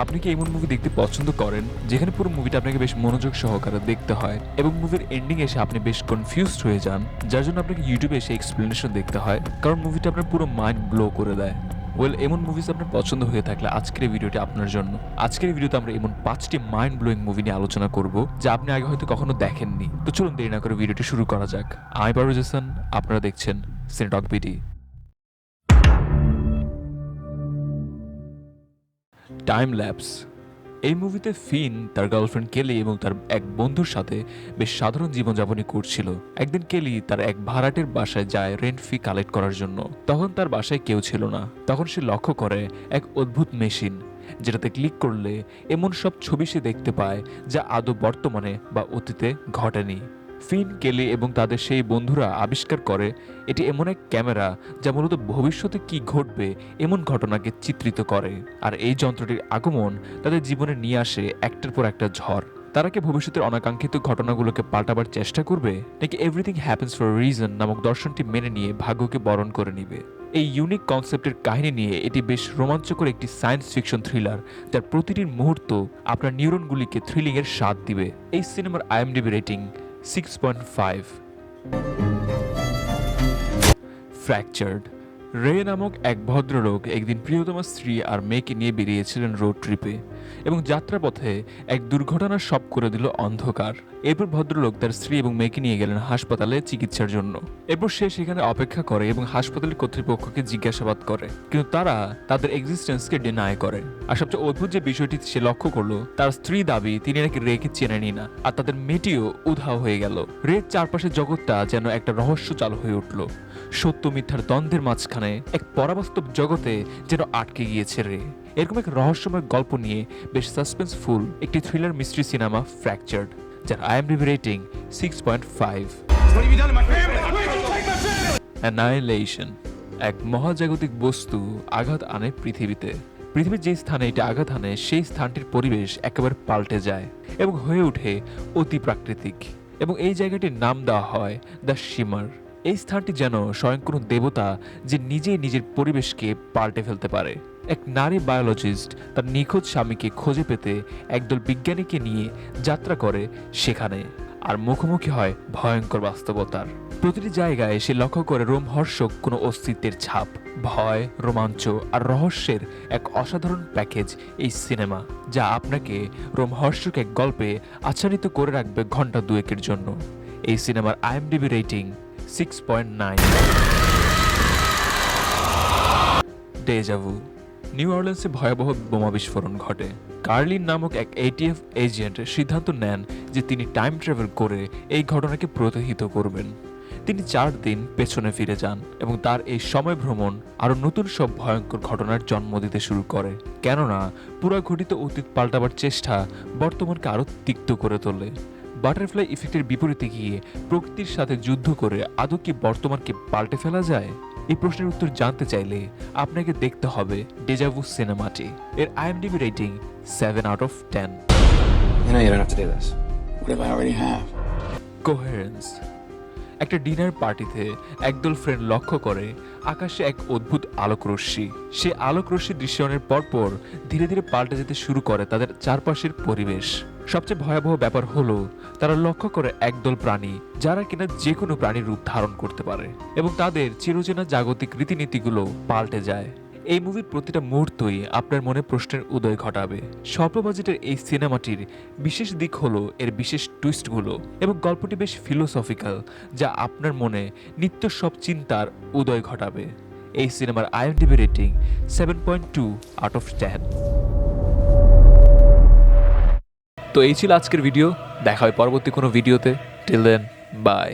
আপনি কি এমন মুভি দেখতে পছন্দ করেন? যেখানে পুরো মুভিটা আপনাকে বেশ মনোযোগ সহকারে দেখতে হয় এবং মুভির এন্ডিং এসে আপনি বেশ কনফিউজড হয়ে যান, যার জন্য আপনাকে ইউটিউবে এসে এক্সপ্লেনেশন দেখতে হয়, কারণ মুভিটা আপনার পুরো মাইন্ড ব্লো করে দেয়। ওয়েল এমন মুভিজ আপনার পছন্দ হয়ে থাকলে আজকের ভিডিওটি আপনার জন্য। আজকের ভিডিওতে আমরা এমন পাঁচটি মাইন্ড ব্লোয়িং মুভি নিয়ে আলোচনা করব, যা আপনি আগে হয়তো কখনো দেখেননি। তো চলুন দেরি না করে ভিডিওটি শুরু করা যাক। আমি পারুজ হাসান, আপনারা দেখছেন সিনেটক বিডি টাইম ল্যাপস এই মুভিতে ফিন, তার গার্লফ্রেন্ড কেলি এবং তার এক বন্ধুর সাথে বেশ সাধারণ জীবনযাপনই করছিল। একদিন কেলি তার এক ভাড়াটের বাসায় যায় রেন্ট ফি কালেক্ট করার জন্য। তখন তার বাসায় কেউ ছিল না। তখন সে লক্ষ্য করে এক অদ্ভুত মেশিন, যেটাতে ক্লিক করলে এমন সব ছবি সে দেখতে পায় যা আদৌ বর্তমানে বা অতীতে ঘটেনি। ফিন কেলি এবং তাদের সেই বন্ধুরা আবিষ্কার করে, এটি এমন এক ক্যামেরা যা মূলত ভবিষ্যতে কি ঘটবে, এমন ঘটনাকে চিত্রিত করে। আর এই যন্ত্রটির আগমন তাদের জীবনে নিয়ে আসে একটার পর একটা ঝড়। তারা কি ভবিষ্যতের অনাকাঙ্ক্ষিত ঘটনাগুলোকে পাল্টাবার চেষ্টা করবে, নাকি এভরিথিং হ্যাপেন্স ফর রিজন নামক দর্শনটি মেনে নিয়ে ভাগ্যকে বরণ করে নিবে? এই ইউনিক কনসেপ্টের কাহিনী নিয়ে এটি বেশ রোমাঞ্চকর একটি সায়েন্স ফিকশন থ্রিলার যার প্রতিটি মুহূর্ত আপনার নিউরনগুলিকে থ্রিলিংয়ের স্বাদ দিবে। এই সিনেমার IMDb rating six point five Fractured রে নামক এক ভদ্রলোক একদিন প্রিয়তমা স্ত্রী আর মেয়েকে নিয়ে বেরিয়েছিলেন রোড ট্রিপে এবং যাত্রাপথে এক দুর্ঘটনা সব করে দিল অন্ধকার। এরপর ভদ্রলোক তার স্ত্রী এবং মেয়েকে নিয়ে গেলেন হাসপাতালে চিকিৎসার জন্য। এরপর সে সেখানে অপেক্ষা করে এবং হাসপাতালের কর্তৃপক্ষকে জিজ্ঞাসাবাদ করে। কিন্তু তারা তাদের এক্সিস্টেন্সকে ডিনাই করে। আর সবচেয়ে অদ্ভুত যে বিষয়টি সে লক্ষ্য করল, তার স্ত্রী দাবি, তিনি নাকি রেকে চেনেনি না। আর তাদের মেয়েটিও উধাও হয়ে গেল। রের চারপাশে জগৎটা যেন একটা রহস্য চালু হয়ে উঠল। সত্য মিথ্যার দ্বন্দ্বের মাঝখানে এক পরাবাস্তব জগতে যেন আটকে গিয়েছে রে। এরকম এক রহস্যময় গল্প নিয়ে বেশ সাসপেন্সফুল একটি থ্রিলার মিস্ট্রি সিনেমা ফ্র্যাকচার্ড যার IMDb rating six point five এক মহাজাগতিক বস্তু আঘাত আনে পৃথিবীতে। পৃথিবীর যে স্থানে এটা আঘাত আনে, সেই স্থানটির পরিবেশ একেবারে পাল্টে যায় এবং হয়ে ওঠে অতি প্রাকৃতিক। এবং এই জায়গাটির নাম দেওয়া হয় দ্য শিমার। এই স্থানটি যেন স্বয়ং কোনো দেবতা যে নিজেই নিজের পরিবেশকে পাল্টে ফেলতে পারে। এক নারী বায়োলজিস্ট তার নিখোঁজ স্বামীকে খুঁজে পেতে একদল বিজ্ঞানীকে নিয়ে যাত্রা করে সেখানে, আর মুখোমুখি হয় ভয়ঙ্কর বাস্তবতার। প্রতিটি জায়গায় সে লক্ষ্য করে রোমহর্ষক কোনো অস্তিত্বের ছাপ, ভয়, রোমাঞ্চ আর রহস্যের এক অসাধারণ প্যাকেজ এই সিনেমা, যা আপনাকে রোমহর্ষক এক গল্পে আচ্ছাদিত করে রাখবে ঘণ্টা দুয়েকের জন্য। এই সিনেমার IMDb rating six point nine Deja Vu New অর্লেন্সে ভয়াবহ বোমা বিস্ফোরণ ঘটে। কার্লিন নামক এক এটিএফ এজেন্ট সিদ্ধান্ত নেন যে তিনি টাইম ট্রাভেল করে এই ঘটনাকে প্রতিহিত করবেন। তিনি চার দিন পেছনে ফিরে যান এবং তার এই সময় ভ্রমণ আরও নতুন সব ভয়ঙ্কর ঘটনার জন্ম দিতে শুরু করে। কেননা, পুরা ঘটিত অতীত পাল্টাবার চেষ্টা বর্তমানকে আরও তিক্ত করে তোলে। বাটারফ্লাই ইফেক্টের বিপরীতে গিয়ে প্রকৃতির সাথে যুদ্ধ করে আদৌ কি বর্তমানকে পাল্টে ফেলা যায়? এই প্রশ্নের উত্তর জানতে চাইলে আপনাকে দেখতে হবে ডেজাভু সিনেমাটি। এর IMDb rating seven out of ten You know you don't have to do this. What if I already have? Coherence একটা ডিনার পার্টিতে একদল ফ্রেন্ড লক্ষ্য করে আকাশে এক অদ্ভুত আলোকরশ্মি। সে আলোকরশ্মি দৃশ্যনের পরপর ধীরে ধীরে পাল্টে যেতে শুরু করে তাদের চারপাশের পরিবেশ। সবচেয়ে ভয়াবহ ব্যাপার হলো, তারা লক্ষ্য করে একদল প্রাণী, যারা কিনা যে কোনো প্রাণীর রূপ ধারণ করতে পারে এবং তাদের চিরচেনা জাগতিক রীতিনীতিগুলো পাল্টে যায়। এই মুভির প্রতিটা মুহূর্তই আপনার মনে প্রশ্নের উদয় ঘটাবে। স্বল্প বাজেটের এই সিনেমাটির বিশেষ দিক হলো এর বিশেষ টুইস্টগুলো এবং গল্পটি বেশ ফিলোসফিক্যাল যা আপনার মনে নিত্য সব চিন্তার উদয় ঘটাবে। এই সিনেমার IMDb rating seven point two out of ten তো এই ছিল আজকের ভিডিও দেখা হয় পরবর্তী কোনো ভিডিওতে টিল দেন বাই